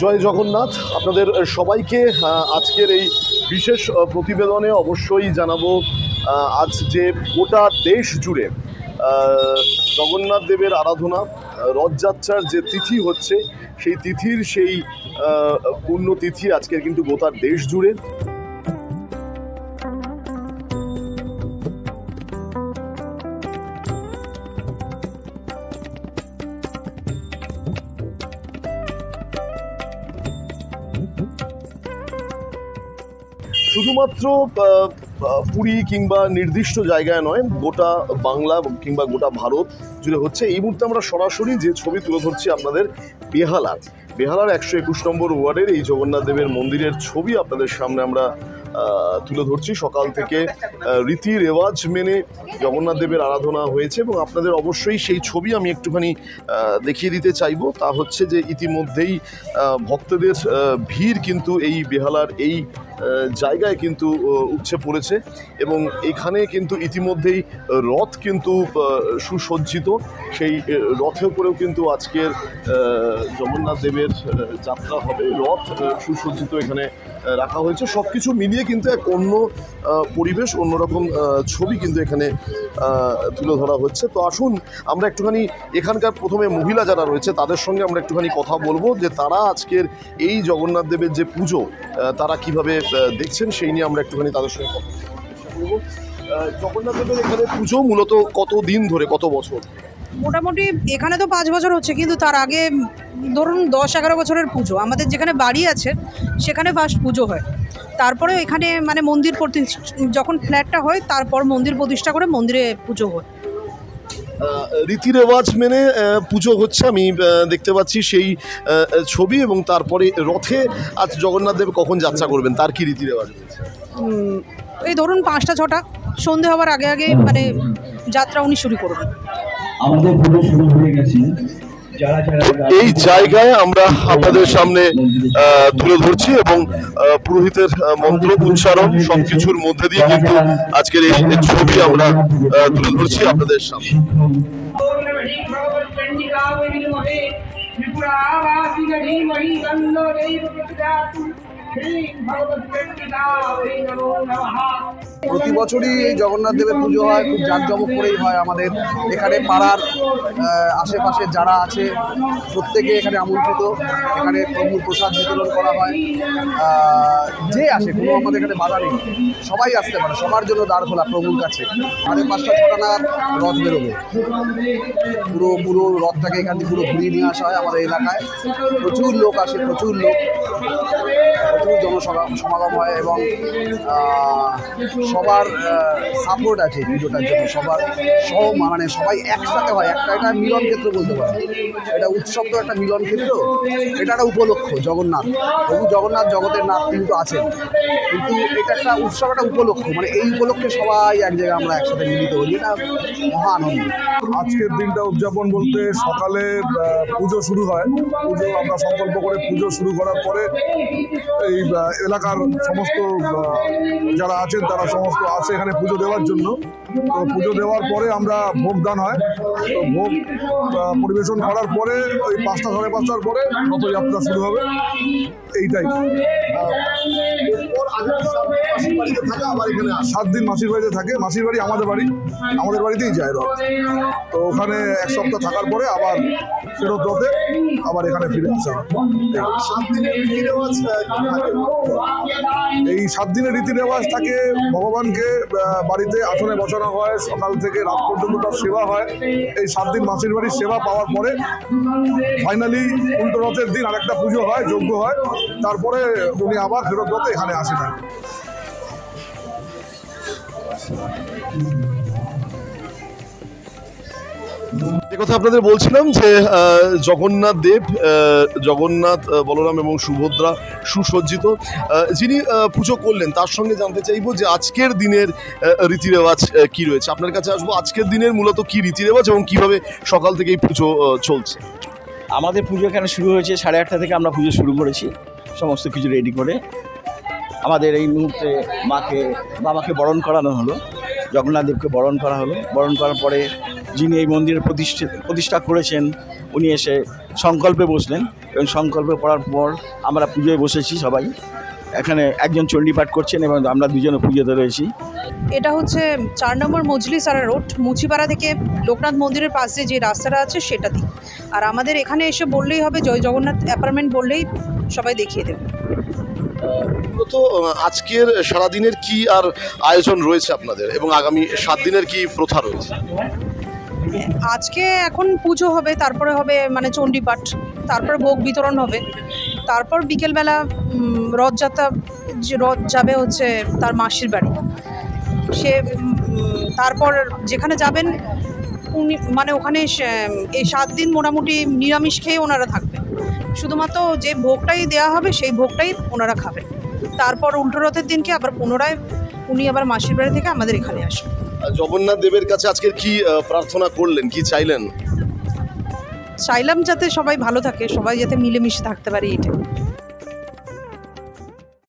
জয় জগন্নাথ। আপনাদের সবাইকে আজকের এই বিশেষ প্রতিবেদনে অবশ্যই জানাব আজ যে গোটা দেশ জুড়ে জগন্নাথ দেবের আরাধনা রথযাত্রার যে তিথি হচ্ছে, সেই তিথির সেই পূর্ণ তিথি আজকের কিন্তু গোটা দেশ জুড়ে। শুধুমাত্র পুরী কিংবা নির্দিষ্ট জায়গায় নয়, গোটা বাংলা কিংবা গোটা ভারত জুড়ে হচ্ছে। এই মুহূর্তে আমরা সরাসরি যে ছবি তুলে ধরছি আপনাদের বেহালার বেহালার একশো একুশ নম্বর ওয়ার্ডের এই জগন্নাথ দেবের মন্দিরের ছবি আপনাদের সামনে আমরা তুলে ধরছি। সকাল থেকে রীতি রেওয়াজ মেনে জগন্নাথ দেবের আরাধনা হয়েছে এবং আপনাদের অবশ্যই সেই ছবি আমি একটুখানি দেখিয়ে দিতে চাইব। তা হচ্ছে যে ইতিমধ্যেই ভক্তদের ভিড় কিন্তু এই বেহালার এই জায়গায় কিন্তু উপচে পড়েছে এবং এখানে কিন্তু ইতিমধ্যেই রথ কিন্তু সুসজ্জিত। সেই আহ, রথের করেও কিন্তু আজকের জগন্নাথ দেবের যাত্রা হবে। রথ সুসজ্জিত এখানে রাখা হয়েছে। সব কিছু মিলিয়ে কিন্তু এক অন্য পরিবেশ অন্যরকম ছবি কিন্তু এখানে তুলে ধরা হচ্ছে। তো আসুন আমরা একটুখানি এখানকার প্রথমে মহিলা যারা রয়েছে তাদের সঙ্গে আমরা একটুখানি কথা বলব যে তারা আজকের এই জগন্নাথ দেবের যে পুজো তারা কীভাবে দেখছেন সেই নিয়ে আমরা একটুখানি তাদের সঙ্গে কথা আহ, জগন্নাথ দেবের এখানে পুজো মূলত কত দিন ধরে কত বছর? মোটামুটি এখানে তো পাঁচ বছর হচ্ছে কিন্তু তার আগে ধরুন দশ এগারো বছরের পুজো। আমাদের যেখানে বাড়ি আছে সেখানে ফার্স্ট পুজো হয়। তারপরে এখানে মানে মন্দির প্রতি যখন ফ্ল্যাটটা হয় তারপর মন্দির প্রতিষ্ঠা করে মন্দিরে পুজো হয়। রীতি রেওয়াজ মেনে পুজো হচ্ছে আমি দেখতে পাচ্ছি সেই ছবি এবং তারপরে রথে আজ জগন্নাথ দেব কখন যাত্রা করবেন? তার কি রীতি রেওয়াজ এই ধরুন পাঁচটা ছটা সন্ধে হওয়ার আগে আগে মানে যাত্রা উনি শুরু করবেন। আমাদের শুরু হয়ে গেছে। এই জায়গায় আমরা আপনাদের সামনে তুলে ধরছি এবং পুরোহিতের মন্ত্র উচ্চারণ সবকিছুর মধ্যে দিয়ে কিন্তু আজকের এই ছবি আমরা তুলে ধরছি আপনাদের সামনে। ভগবত প্রতি বছরই এই জগন্নাথ দেবের পুজো হয়, খুব জাঁকজমক করেই হয় আমাদের এখানে পাড়ার আশেপাশে যারা আছে, প্রত্যেকে এখানে আমন্ত্রিত। এখানে প্রভুর প্রসাদ বিতরণ করা হয়। যে আসে, কোনো আমাদের এখানে বাধা নেই। সবাই আসতে পারে, সবার জন্য দ্বার খোলা প্রভুর কাছে। সাড়ে পাঁচটা ছটা নাগাদ রথ বেরোবে। পুরো পুরো রথটাকে এখান থেকে পুরো ঘুরিয়ে নিয়ে আসা হয় আমাদের এলাকায়। প্রচুর লোক আসে, প্রচুর লোক। প্রচুর জনসভা সমাগম হয় এবং সবার সাপোর্ট আছে পুজোটার জন্য। সবার সব মানে সবাই একসাথে হয়। একটা এটা মিলন ক্ষেত্র বলতে পারে। এটা উৎসব তো একটা মিলন ক্ষেত্র। এটা একটা উপলক্ষ, জগন্নাথ। প্রভু জগন্নাথ জগতের নাথ কিন্তু আছেন। কিন্তু এটা একটা উৎসব, একটা উপলক্ষ। মানে এই উপলক্ষে সবাই এক জায়গায় আমরা একসাথে মিলিত হই। এটা মহা আনন্দ। আজকের দিনটা উদযাপন বলতে সকালে পুজো শুরু হয়। পুজো আমরা সংকল্প করে পুজো শুরু করার পরে এই এলাকার সমস্ত যারা আছেন তারা সমস্ত আছে এখানে পুজো দেওয়ার জন্য। তো পুজো দেওয়ার পরে আমরা ভোগ দান হয়। তো ভোগ পরিবেশন করার পরে ওই পাঁচটা সাড়ে পাঁচটার পরে রথযাত্রা শুরু হবে। এইটাই। সাত দিন মাসির বাড়িতে থাকে মাসির বাড়ি আমাদের বাড়ি আমাদের বাড়িতেই যায় রথ তো ওখানে এক সপ্তাহ থাকার পরে আবার ফেরত রথে আবার এখানে ফিরে আসা এই সাত দিনের রীতি রেওয়াজ থাকে ভগবানকে বাড়িতে আসনে বসানো হয়। সকাল থেকে রাত পর্যন্ত তার সেবা হয় এই সাত দিন মাসির বাড়ির সেবা পাওয়ার পরে ফাইনালি উল্টো রথের দিন আরেকটা পুজো হয় যজ্ঞ হয় তারপরে উনি আবার ফেরত রথে এখানে কি। যে কথা আপনাদের বলছিলাম যে জগন্নাথ দেব জগন্নাথ বলরাম এবং সুভদ্রা সুসজ্জিত যিনি পুজো করলেন তার সঙ্গে জানতে চাইব যে আজকের দিনের রীতি রেওয়াজ কি রয়েছে? আপনার কাছে আসব আজকের দিনের মূলত কি রীতি রেওয়াজ এবং কীভাবে সকাল থেকে এই পুজো চলছে? আমাদের পুজো এখানে শুরু হয়েছে সাড়ে আটটা থেকে আমরা পুজো শুরু করেছি। সমস্ত কিছু রেডি করে আমাদের এই মুহূর্তে মাকে, বাবাকে বরণ করানো হলো। জগন্নাথ দেবকে বরণ করা হলো। বরণ করার পরে যিনি এই মন্দিরের প্রতিষ্ঠা প্রতিষ্ঠা করেছেন, উনি এসে সংকল্পে বসলেন এবং সংকল্পে পড়ার পর আমরা পুজোয় বসেছি সবাই। এখানে একজন চণ্ডীপাঠ করছেন এবং আমরা দুজনে পুজোতে রয়েছি। এটা হচ্ছে চার নম্বর মজলিসারা রোড, মুচিপাড়া থেকে লোকনাথ মন্দিরের পাশে যে রাস্তাটা আছে সেটা দিয়ে। আর আমাদের এখানে এসে বললেই হবে জয় জগন্নাথ অ্যাপার্টমেন্ট বললেই সবাই দেখিয়ে দেবে। মূলত আজকের সারাদিনের কি আর আয়োজন রয়েছে আপনাদের? এবং আগামী সাত দিনের কি প্রথা রয়েছে? আজকে এখন পুজো হবে তারপরে হবে মানে চণ্ডীপাঠ তারপরে ভোগ বিতরণ হবে তারপর বিকেলবেলা রথযাত্রা যে রথ যাবে হচ্ছে তার মাসির বাড়ি। সে তারপর যেখানে যাবেন উনি মানে ওখানে এই সাত দিন মোটামুটি নিরামিষ খেয়ে ওনারা থাকবেন শুধুমাত্র যে ভোগটাই দেওয়া হবে সেই ভোগটাই ওনারা খাবেন। তারপর উল্টো রথের দিনকে আবার পুনরায় উনি আবার মাসির বাড়ি থেকে আমাদের এখানে আসবেন। আর জগন্নাথ দেবের কাছে আজকের কি প্রার্থনা করলেন? কি চাইলেন? চাইলাম যাতে সবাই ভালো থাকে সবাই যাতে মিলেমিশে থাকতে পারে এটা